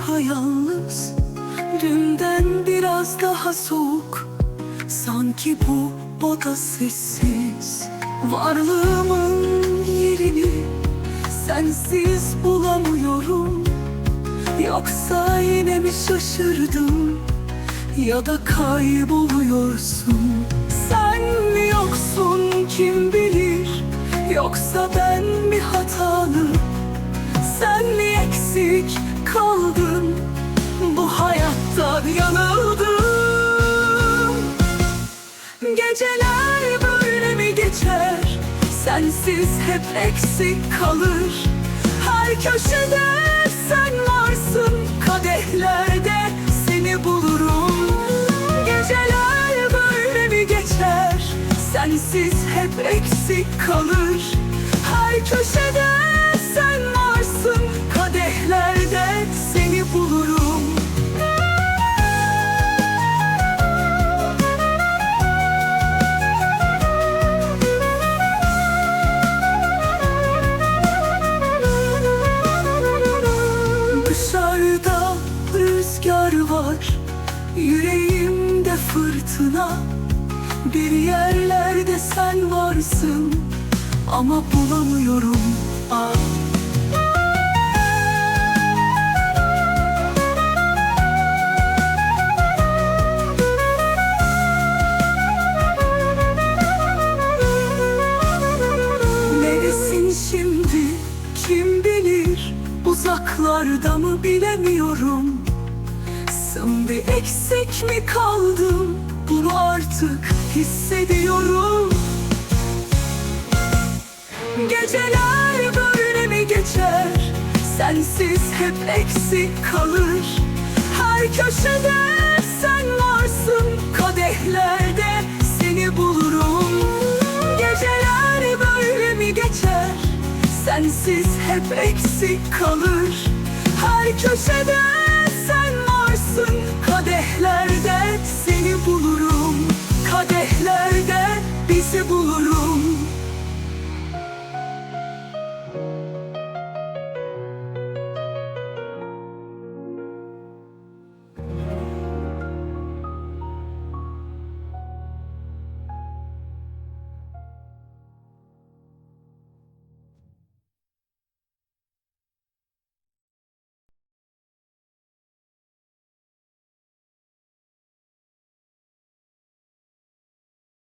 yapayalnız Dünden biraz daha soğuk. Sanki bu oda sessiz. Varlığımın yerini Sensiz bulamıyorum. Yoksa yine mi şaşırdım Ya da kayboluyorsun? Sen mi yoksun? Kim bilir? Yoksa ben mi hatalı Geceler böyle mi geçer? Sensiz hep eksik kalır. Her köşede sen varsın Kadehlerde seni bulurum. Geceler böyle mi geçer? Sensiz hep eksik kalır. Her köşede fırtına Bir yerlerde sen varsın Ama bulamıyorum. Ah. Neresin şimdi? Kim bilir? Uzaklarda mı bilemiyorum. Bir eksik mi kaldım Artık hissediyorum. Geceler böyle mi geçer? Sensiz hep eksik kalır. Her köşede sen varsın Kadehlerde seni bulurum. Geceler böyle mi geçer? Sensiz hep eksik kalır. Her köşede